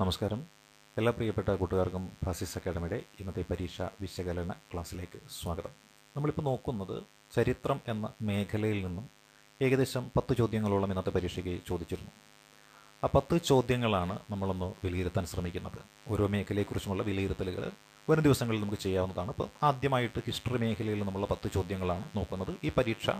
നമസ്കാരം. എല്ലാ പ്രിയപ്പെട്ട കൂട്ടുകാർക്കും ഫാസിസ് അക്കാഡമിയുടെ ഇന്നത്തെ പരീക്ഷ വിശകലന ക്ലാസ്സിലേക്ക് സ്വാഗതം. നമ്മളിപ്പോൾ നോക്കുന്നത് ചരിത്രം എന്ന മേഖലയിൽ നിന്നും ഏകദേശം പത്ത് ചോദ്യങ്ങളോളം ഇന്നത്തെ പരീക്ഷയ്ക്ക് ചോദിച്ചിരുന്നു. ആ പത്ത് ചോദ്യങ്ങളാണ് നമ്മളൊന്ന് വിലയിരുത്താൻ ശ്രമിക്കുന്നത്. ഓരോ മേഖലയെക്കുറിച്ചുമുള്ള വിലയിരുത്തലുകൾ വരും ദിവസങ്ങളിൽ നമുക്ക് ചെയ്യാവുന്നതാണ്. ഇപ്പോൾ ആദ്യമായിട്ട് ഹിസ്റ്ററി മേഖലയിൽ നിന്നുള്ള പത്ത് ചോദ്യങ്ങളാണ് നോക്കുന്നത്. ഈ പരീക്ഷ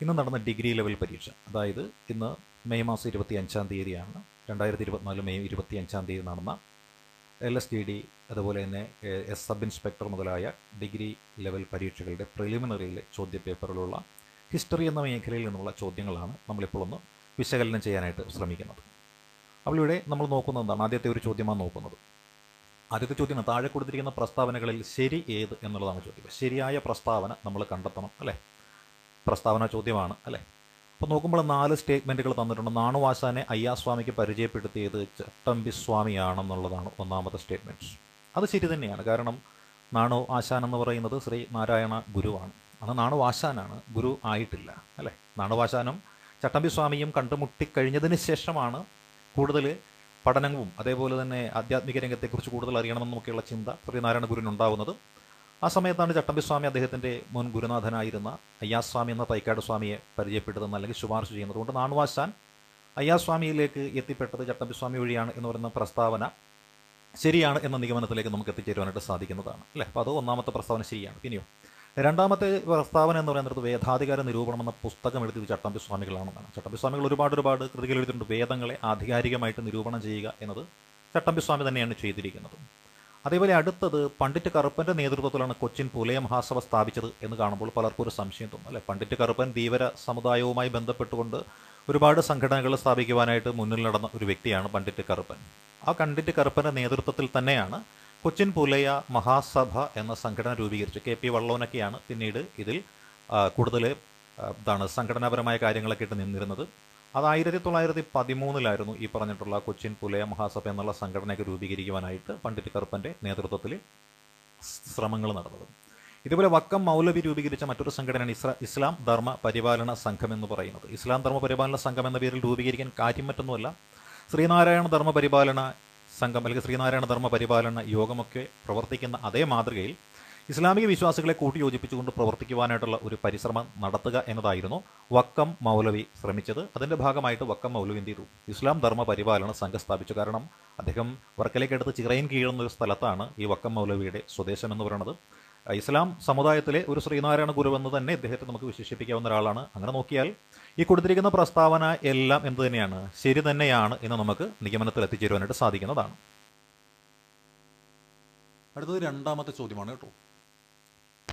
ഇന്ന് നടന്ന ഡിഗ്രി ലെവൽ പരീക്ഷ. അതായത് ഇന്ന് മെയ് മാസം ഇരുപത്തി അഞ്ചാം തീയതിയാണ്. രണ്ടായിരത്തി ഇരുപത്തിനാല് മെയ് ഇരുപത്തി അഞ്ചാം തീയതി നടന്ന എൽ എസ് ടി ഡി അതുപോലെ തന്നെ എസ് സബ് ഇൻസ്പെക്ടർ മുതലായ ഡിഗ്രി ലെവൽ പരീക്ഷകളുടെ പ്രിലിമിനറിയിലെ ചോദ്യ പേപ്പറിലുള്ള ഹിസ്റ്ററി എന്ന മേഖലയിൽ നിന്നുള്ള ചോദ്യങ്ങളാണ് നമ്മളിപ്പോൾ ഒന്ന് വിശകലനം ചെയ്യാനായിട്ട് ശ്രമിക്കുന്നത്. ഇവിടെ നമ്മൾ നോക്കുന്നത് എന്താണ്? ആദ്യത്തെ ഒരു ചോദ്യമാണ് നോക്കുന്നത്. ആദ്യത്തെ ചോദ്യം താഴെ കൊടുത്തിരിക്കുന്ന പ്രസ്താവനകളിൽ ശരി ഏത് എന്നുള്ളതാണ് ചോദ്യം. ശരിയായ പ്രസ്താവന നമ്മൾ കണ്ടെത്തണം അല്ലേ? പ്രസ്താവന ചോദ്യമാണ് അല്ലേ? അപ്പോൾ നോക്കുമ്പോൾ നാല് സ്റ്റേറ്റ്മെന്റുകൾ തന്നിട്ടുണ്ട്. നാണുവാശാനെ അയ്യാസ്വാമിക്ക് പരിചയപ്പെടുത്തിയത് ചട്ടമ്പിസ്വാമിയാണെന്നുള്ളതാണ് ഒന്നാമത്തെ സ്റ്റേറ്റ്മെന്റ് അത് ശരി തന്നെയാണ്. കാരണം നാണു ആശാൻ എന്ന് പറയുന്നത് ശ്രീ നാരായണ ഗുരുവാണ്. അത് നാണു ആശാനാണ്. ഗുരു ആയിട്ടില്ല അല്ലേ? നാണുവാശാനും ചട്ടമ്പിസ്വാമിയും കണ്ടുമുട്ടിക്കഴിഞ്ഞതിന് ശേഷമാണ് കൂടുതൽ പഠനവും അതേപോലെ തന്നെ ആധ്യാത്മിക രംഗത്തെക്കുറിച്ച് കൂടുതൽ അറിയണമെന്നൊക്കെയുള്ള ചിന്ത ശ്രീനാരായണ ഗുരുവിനുണ്ടാവുന്നത്. ആ സമയത്താണ് ചട്ടമ്പിസ്വാമി അദ്ദേഹത്തിന്റെ മുൻ ഗുരുനാഥനായിരുന്ന അയ്യാസ്വാമി എന്ന തൈക്കാട് സ്വാമിയെ പരിചയപ്പെട്ടതെന്ന് അല്ലെങ്കിൽ ശുപാർശ ചെയ്യുന്നത് കൊണ്ട് നാണുവാശാൻ അയ്യാസ്വാമിയിലേക്ക് എത്തിപ്പെട്ടത് ചട്ടമ്പിസ്വാമി വഴിയാണ് എന്ന് പറയുന്ന പ്രസ്താവന ശരിയാണ് എന്ന നിഗമനത്തിലേക്ക് നമുക്ക് എത്തിച്ചേരുവാനായിട്ട് സാധിക്കുന്നതാണ്. അല്ലേ? അപ്പോൾ അത് ഒന്നാമത്തെ പ്രസ്താവന ശരിയാണ്. പിന്നെയോ രണ്ടാമത്തെ പ്രസ്താവന എന്ന് പറയുന്നത് വേദാധികാര നിരൂപണം എന്ന പുസ്തകം എഴുതിയത് ചട്ടമ്പി സ്വാമികൾ ഒരുപാട് ഒരുപാട് കൃതികൾ എഴുതിയിട്ടുണ്ട്. വേദങ്ങളെ ആധികാരികമായിട്ട് നിരൂപണം ചെയ്യുക എന്നത് ചട്ടമ്പി സ്വാമി തന്നെയാണ് ചെയ്തിരിക്കുന്നത്. അതേപോലെ അടുത്തത് പണ്ഡിറ്റ് കറുപ്പന്റെ നേതൃത്വത്തിലാണ് കൊച്ചിൻ പുലയ മഹാസഭ സ്ഥാപിച്ചത് എന്ന് കാണുമ്പോൾ പലർക്കും ഒരു സംശയം തോന്നും അല്ലെ? പണ്ഡിറ്റ് കറുപ്പൻ ധീവര സമുദായവുമായി ബന്ധപ്പെട്ടുകൊണ്ട് ഒരുപാട് സംഘടനകൾ സ്ഥാപിക്കുവാനായിട്ട് മുന്നിൽ നടന്ന ഒരു വ്യക്തിയാണ് പണ്ഡിറ്റ് കറുപ്പൻ. ആ പണ്ഡിറ്റ് കറുപ്പന്റെ നേതൃത്വത്തിൽ തന്നെയാണ് കൊച്ചിൻ പുലയ മഹാസഭ എന്ന സംഘടന രൂപീകരിച്ചു കെ പി വള്ളോനൊക്കെയാണ് പിന്നീട് ഇതിൽ കൂടുതൽ എന്താണ് സംഘടനാപരമായ കാര്യങ്ങളൊക്കെ ഇട്ട് നിന്നിരുന്നത്. അത് ആയിരത്തി തൊള്ളായിരത്തി പതിമൂന്നിലായിരുന്നു ഈ പറഞ്ഞിട്ടുള്ള കൊച്ചിൻ പുലയ മഹാസഭ എന്നുള്ള സംഘടനയൊക്കെ രൂപീകരിക്കുവാനായിട്ട് പണ്ഡിറ്റ് കറുപ്പന്റെ നേതൃത്വത്തിൽ ശ്രമങ്ങൾ നടന്നത്. ഇതുപോലെ വക്കം മൗലവി രൂപീകരിച്ച മറ്റൊരു സംഘടനയാണ് ഇസ്ര ഇസ്ലാം ധർമ്മ പരിപാലന സംഘം എന്ന് പറയുന്നത്. ഇസ്ലാം ധർമ്മ പരിപാലന സംഘം എന്ന പേരിൽ രൂപീകരിക്കാൻ കാര്യം മറ്റൊന്നുമല്ല ശ്രീനാരായണ ധർമ്മ പരിപാലന സംഘം അല്ലെങ്കിൽ ശ്രീനാരായണ ധർമ്മ പരിപാലന യോഗമൊക്കെ പ്രവർത്തിക്കുന്ന അതേ മാതൃകയിൽ ഇസ്ലാമിക വിശ്വാസികളെ കൂട്ടിയോജിപ്പിച്ചുകൊണ്ട് പ്രവർത്തിക്കുവാനായിട്ടുള്ള ഒരു പരിശ്രമം നടത്തുക എന്നതായിരുന്നു വക്കം മൗലവി ശ്രമിച്ചത്. അതിന്റെ ഭാഗമായിട്ട് വക്കം മൗലവി എന്ത് ചെയ്തു? ഇസ്ലാം ധർമ്മ പരിപാലന സംഘം സ്ഥാപിച്ചു. കാരണം അദ്ദേഹം വർക്കലേക്കടുത്ത് ചിറയിൻ കീഴുന്ന ഒരു സ്ഥലത്താണ് ഈ വക്കം മൗലവിയുടെ സ്വദേശം എന്ന് പറയുന്നത്. ഇസ്ലാം സമുദായത്തിലെ ഒരു ശ്രീനാരായണ ഗുരുവെന്ന് തന്നെ ഇദ്ദേഹത്തെ നമുക്ക് വിശേഷിപ്പിക്കാവുന്ന ഒരാളാണ്. അങ്ങനെ നോക്കിയാൽ ഈ കൊടുത്തിരിക്കുന്ന പ്രസ്താവന എല്ലാം എന്ത് തന്നെയാണ്? ശരി തന്നെയാണ് എന്ന് നമുക്ക് നിഗമനത്തിൽ എത്തിച്ചേരുവാനായിട്ട് സാധിക്കുന്നതാണ്. അടുത്തത് രണ്ടാമത്തെ ചോദ്യമാണ് കേട്ടോ.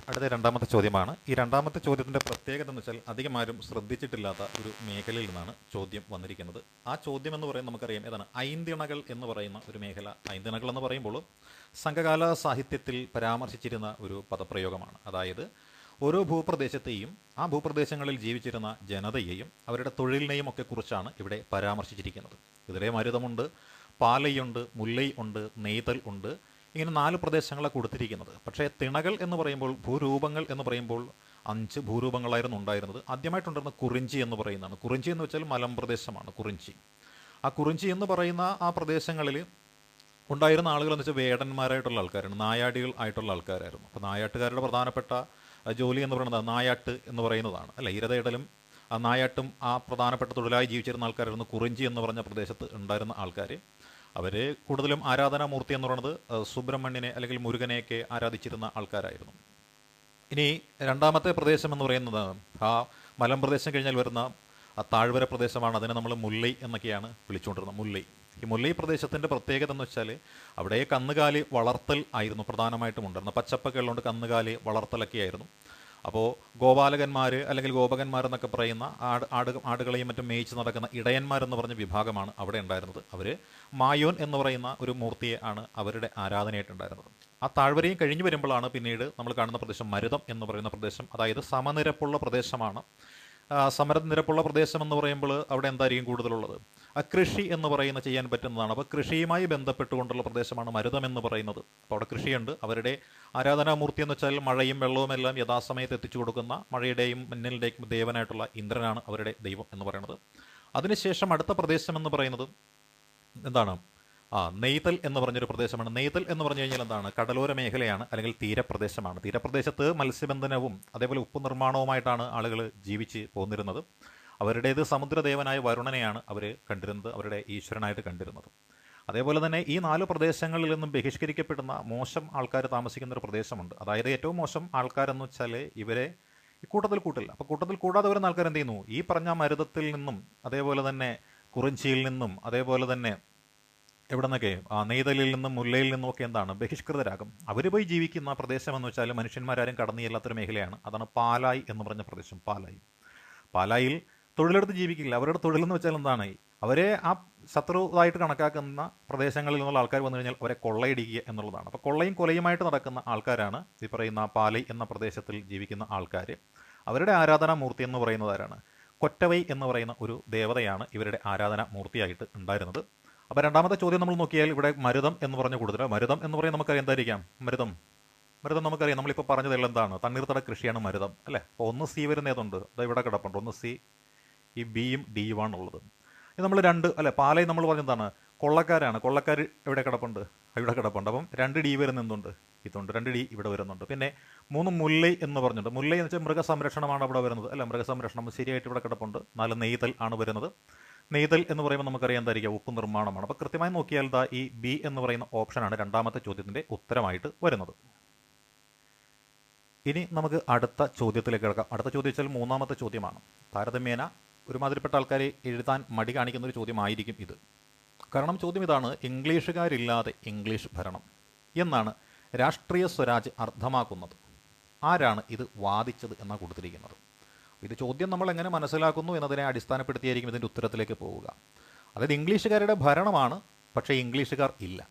അടുത്ത രണ്ടാമത്തെ ചോദ്യമാണ്. ഈ രണ്ടാമത്തെ ചോദ്യത്തിന്റെ പ്രത്യേകത എന്ന് വെച്ചാൽ അധികം ആരും ശ്രദ്ധിച്ചിട്ടില്ലാത്ത ഒരു മേഖലയിൽ നിന്നാണ് ചോദ്യം വന്നിരിക്കുന്നത്. ആ ചോദ്യം എന്ന് പറയുന്നത് നമുക്കറിയാം ഏതാണ്? ഐന്തിണകൾ എന്ന് പറയുന്ന ഒരു മേഖല. ഐന്തിണകൾ എന്ന് പറയുമ്പോൾ സംഘകാല സാഹിത്യത്തിൽ പരാമർശിച്ചിരുന്ന ഒരു പദപ്രയോഗമാണ്. അതായത് ഓരോ ഭൂപ്രദേശത്തെയും ആ ഭൂപ്രദേശങ്ങളിൽ ജീവിച്ചിരുന്ന ജനതയെയും അവരുടെ തൊഴിലിനെയും ഒക്കെ കുറിച്ചാണ് ഇവിടെ പരാമർശിച്ചിരിക്കുന്നത്. ഇതിലെ മരുതമുണ്ട് പാലയുണ്ട് മുല്ലൈ ഉണ്ട് നെയ്തൽ ഉണ്ട് ഇങ്ങനെ നാല് പ്രദേശങ്ങളെ കൊടുത്തിരിക്കുന്നത്. പക്ഷേ തിണകൾ എന്ന് പറയുമ്പോൾ ഭൂരൂപങ്ങൾ എന്ന് പറയുമ്പോൾ അഞ്ച് ഭൂരൂപങ്ങളായിരുന്നു ഉണ്ടായിരുന്നത്. ആദ്യമായിട്ടുണ്ടായിരുന്ന കുറിഞ്ചി എന്ന് പറയുന്നതാണ്. കുറിഞ്ചി എന്ന് വെച്ചാൽ മലമ്പ്രദേശമാണ് കുറിഞ്ചി. ആ കുറിഞ്ചി എന്ന് പറയുന്ന ആ പ്രദേശങ്ങളിൽ ഉണ്ടായിരുന്ന ആളുകൾ എന്ന് വെച്ചാൽ വേടന്മാരായിട്ടുള്ള ആൾക്കാരാണ് നായാടികൾ ആയിട്ടുള്ള ആൾക്കാരായിരുന്നു. അപ്പോൾ നായാട്ടുകാരുടെ പ്രധാനപ്പെട്ട ജോലി എന്ന് പറയുന്നത് നായാട്ട് എന്ന് പറയുന്നതാണ്. അല്ല ഇരതയിടലും നായാട്ടും ആ പ്രധാനപ്പെട്ട തൊഴിലായി ജീവിച്ചിരുന്ന ആൾക്കാരായിരുന്നു കുറിഞ്ചി എന്ന് പറഞ്ഞ പ്രദേശത്ത് ഉണ്ടായിരുന്ന ആൾക്കാർ അവർ കൂടുതലും ആരാധനാമൂർത്തി എന്ന് പറയുന്നത് സുബ്രഹ്മണ്യനെ അല്ലെങ്കിൽ മുരുകനെയൊക്കെ ആരാധിച്ചിരുന്ന ആൾക്കാരായിരുന്നു. ഇനി രണ്ടാമത്തെ പ്രദേശം എന്ന് പറയുന്നത് ആ മലമ്പ്രദേശം കഴിഞ്ഞാൽ വരുന്ന ആ താഴ്വര പ്രദേശമാണ്. അതിനെ നമ്മൾ മുല്ലൈ എന്നൊക്കെയാണ് വിളിച്ചുകൊണ്ടിരുന്നത് മുല്ലൈ. ഈ മുല്ലൈ പ്രദേശത്തിന്റെ പ്രത്യേകത എന്ന് വെച്ചാൽ അവിടെ കന്നുകാലി വളർത്തൽ ആയിരുന്നു പ്രധാനമായിട്ടും ഉണ്ടായിരുന്നത്. പച്ചപ്പൊക്കെ ഉള്ളതുകൊണ്ട് കന്നുകാലി വളർത്തലൊക്കെ ആയിരുന്നു. അപ്പോൾ ഗോപാലകന്മാർ അല്ലെങ്കിൽ ഗോപകന്മാർ എന്നൊക്കെ പറയുന്ന ആട് ആട് ആടുകളെയും മറ്റും മേയിച്ച് നടക്കുന്ന ഇടയന്മാരെന്ന് പറഞ്ഞ വിഭാഗമാണ് അവിടെ ഉണ്ടായിരുന്നത്. അവർ മായോൻ എന്ന് പറയുന്ന ഒരു മൂർത്തിയെ ആണ് അവരുടെ ആരാധനയായിട്ടുണ്ടായിരുന്നത്. ആ താഴ്വരയും കഴിഞ്ഞു വരുമ്പോഴാണ് പിന്നീട് നമ്മൾ കാണുന്ന പ്രദേശം മരുതം എന്ന് പറയുന്ന പ്രദേശം അതായത് സമനിരപ്പുള്ള പ്രദേശമാണ്. സമരനിരപ്പുള്ള പ്രദേശം എന്ന് പറയുമ്പോൾ അവിടെ എന്തായിരിക്കും കൂടുതലുള്ളത്? കൃഷി എന്ന് പറയുന്ന ചെയ്യാൻ പറ്റുന്നതാണ്. അപ്പോൾ കൃഷിയുമായി ബന്ധപ്പെട്ടുകൊണ്ടുള്ള പ്രദേശമാണ് മരുതം എന്ന് പറയുന്നത്. അപ്പോൾ അവിടെ കൃഷിയുണ്ട്. അവരുടെ ആരാധനാമൂർത്തി എന്ന് വെച്ചാൽ മഴയും വെള്ളവും എല്ലാം യഥാസമയത്ത് എത്തിച്ചു കൊടുക്കുന്ന മഴയുടെയും മഞ്ഞലിന്റെയും ദേവനായിട്ടുള്ള ഇന്ദ്രനാണ് അവരുടെ ദൈവം എന്ന് പറയുന്നത്. അതിനുശേഷം അടുത്ത പ്രദേശം എന്ന് പറയുന്നത് എന്താണ്? ആ നെയ്തൽ എന്ന് പറഞ്ഞൊരു പ്രദേശമാണ്. നെയ്തൽ എന്ന് പറഞ്ഞു കഴിഞ്ഞാൽ എന്താണ്? കടലോര മേഖലയാണ് അല്ലെങ്കിൽ തീരപ്രദേശമാണ്. തീരപ്രദേശത്ത് മത്സ്യബന്ധനവും അതേപോലെ ഉപ്പ് നിർമ്മാണവുമായിട്ടാണ് ആളുകൾ ജീവിച്ച് പോന്നിരുന്നത്. അവരുടേത് സമുദ്രദേവനായ വരുണനെയാണ് അവർ കണ്ടിരുന്നത് അവരുടെ ഈശ്വരനായിട്ട് കണ്ടിരുന്നത്. അതേപോലെ തന്നെ ഈ നാല് പ്രദേശങ്ങളിൽ നിന്നും ബഹിഷ്കരിക്കപ്പെടുന്ന മോശം ആൾക്കാർ താമസിക്കുന്ന ഒരു പ്രദേശമുണ്ട്. അതായത് ഏറ്റവും മോശം ആൾക്കാരെന്ന് വെച്ചാൽ ഇവരെ കൂട്ടത്തിൽ കൂട്ടില്ല. അപ്പോൾ കൂട്ടത്തിൽ കൂടാതെ വരുന്ന ആൾക്കാർ എന്ത് ചെയ്യുന്നു? ഈ പറഞ്ഞ മരുതത്തിൽ നിന്നും അതേപോലെ തന്നെ കുറിഞ്ചിയിൽ നിന്നും അതേപോലെ തന്നെ എവിടെ നിന്നൊക്കെ നെയ്തലിൽ നിന്നും മുല്ലയിൽ നിന്നും ഒക്കെ എന്താണ്? ബഹിഷ്കൃതരാകും. അവർ പോയി ജീവിക്കുന്ന പ്രദേശം എന്ന് വെച്ചാൽ മനുഷ്യന്മാരാരും കടന്നു ചെല്ലാത്തൊരു മേഖലയാണ്. അതാണ് പാലായി എന്ന് പറഞ്ഞ പ്രദേശം പാലായി. പാലായിൽ തൊഴിലെടുത്ത് ജീവിക്കില്ല. അവരുടെ തൊഴിലെന്ന് വെച്ചാൽ എന്താണ്? അവരെ ആ ശത്രുവായിട്ട് കണക്കാക്കുന്ന പ്രദേശങ്ങളിൽ നിന്നുള്ള ആൾക്കാർ വന്നു കഴിഞ്ഞാൽ അവരെ കൊള്ളയിടിക്കുക എന്നുള്ളതാണ്. അപ്പോൾ കൊള്ളയും കൊലയുമായിട്ട് നടക്കുന്ന ആൾക്കാരാണ് ഈ പറയുന്ന പാലൈ എന്ന പ്രദേശത്തിൽ ജീവിക്കുന്ന ആൾക്കാർ അവരുടെ ആരാധനാ മൂർത്തി എന്ന് പറയുന്നത് ആരാണ്? കൊറ്റവൈ എന്ന് പറയുന്ന ഒരു ദേവതയാണ് ഇവരുടെ ആരാധനാ മൂർത്തിയായിട്ട് ഉണ്ടായിരുന്നത്. അപ്പോൾ രണ്ടാമത്തെ ചോദ്യം നമ്മൾ നോക്കിയാൽ ഇവിടെ മരുതം എന്ന് പറഞ്ഞ കൂടുതൽ മരുതം എന്ന് പറയുന്നത് നമുക്കറിയാം. എന്തായിരിക്കാം? മരുതം. മരുതം നമുക്കറിയാം. നമ്മളിപ്പോൾ പറഞ്ഞതെല്ലാം എന്താണ്? തണ്ണീർത്തട കൃഷിയാണ് മരുതം അല്ലേ? അപ്പോൾ ഒന്ന് സി വരുന്ന ഏതുണ്ട് അത് ഇവിടെ കിടപ്പുണ്ട്. ഒന്ന് സി ഈ ബിയും ഡിയും ആണുള്ളത് ഇത് നമ്മൾ രണ്ട് അല്ലെ? പാലയും നമ്മൾ പറഞ്ഞതാണ് കൊള്ളക്കാരാണ്. കൊള്ളക്കാർ എവിടെ കിടപ്പുണ്ട്? ഇവിടെ കിടപ്പുണ്ട്. അപ്പം രണ്ട് ഡി വരുന്ന എന്തുണ്ട്? ഇതുണ്ട്. രണ്ട് ഡി ഇവിടെ വരുന്നുണ്ട്. പിന്നെ മൂന്ന് മുല്ലൈ എന്ന് പറഞ്ഞിട്ടുണ്ട്. മുല്ലൈ എന്ന് വെച്ചാൽ മൃഗസംരക്ഷണമാണ് അവിടെ വരുന്നത് അല്ല? മൃഗസംരക്ഷണം ശരിയായിട്ട് ഇവിടെ കിടപ്പുണ്ട്. നാല് നെയ്തൽ ആണ് വരുന്നത്. നെയ്തൽ എന്ന് പറയുമ്പോൾ നമുക്കറിയാം എന്തായിരിക്കും? ഉപ്പ് നിർമ്മാണമാണ്. അപ്പോൾ കൃത്യമായി നോക്കിയാൽ ദാ ഈ ബി എന്ന് പറയുന്ന ഓപ്ഷനാണ് രണ്ടാമത്തെ ചോദ്യത്തിന്റെ ഉത്തരമായിട്ട് വരുന്നത്. ഇനി നമുക്ക് അടുത്ത ചോദ്യത്തിലേക്ക് കിടക്കാം. അടുത്ത ചോദ്യം വെച്ചാൽ മൂന്നാമത്തെ ചോദ്യമാണ്. താരതമ്യേന ഒരുമാതിരിപ്പെട്ട ആൾക്കാരെ എഴുതാൻ മടി കാണിക്കുന്ന ഒരു ചോദ്യമായിരിക്കും ഇത്. കാരണം ചോദ്യം ഇതാണ് ഇംഗ്ലീഷുകാരില്ലാതെ ഇംഗ്ലീഷ് ഭരണം എന്നാണ് രാഷ്ട്രീയ സ്വരാജ് അർത്ഥമാക്കുന്നത്. ആരാണ് ഇത് വാദിച്ചത് എന്നാണ് കൊടുത്തിരിക്കുന്നത്. ഇത് ചോദ്യം നമ്മൾ എങ്ങനെ മനസ്സിലാക്കുന്നു എന്നതിനെ അടിസ്ഥാനപ്പെടുത്തിയായിരിക്കും ഇതിന്റെ ഉത്തരത്തിലേക്ക് പോവുക. അതായത് ഇംഗ്ലീഷുകാരുടെ ഭരണമാണ് പക്ഷേ ഇംഗ്ലീഷുകാർ ഇല്ല.